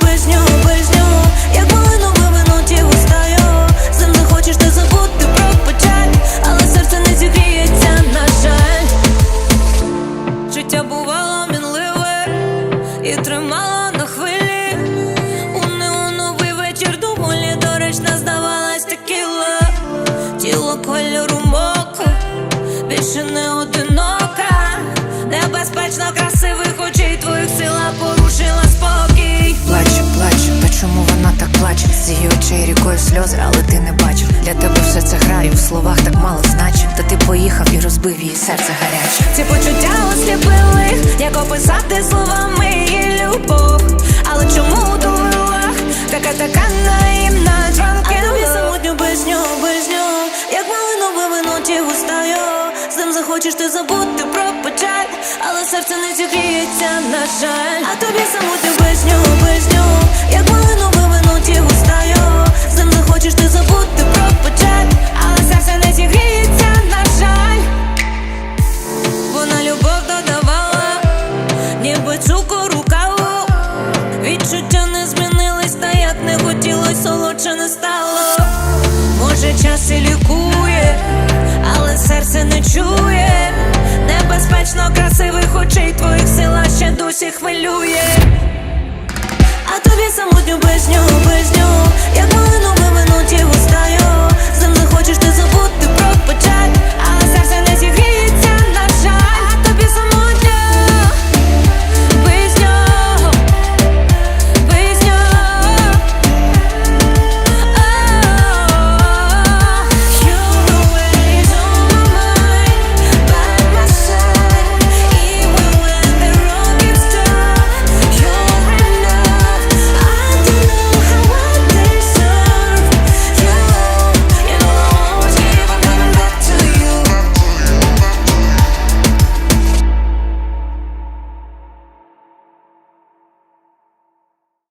без нього, без нього І тримало на хвилі У неоновий вечір доволі доречна здавалась текіла Тіло кольору мока, більше не одинока, небезпечно красивих очей твоїх сила порушила спокій. Плачу, плачу, та чому вона так плаче? З її очей рікою сльози, але ти не бачив. Для тебе все це грає, в словах так мало значить. Та і розбив її серце гаряче. Ці почуття осліпили, як описати словами її любов. Але чому довела така така наївна дранки? Тобі нього, без нього, як малину вивинуті уста його. З ним захочеш ти забути про печаль, але серце не зігріється, на жаль. А тобі самотньо без нього, Може, час і лікує, але серце не чує. Небезпечно красивих очей твоїх сила ще досі хвилює.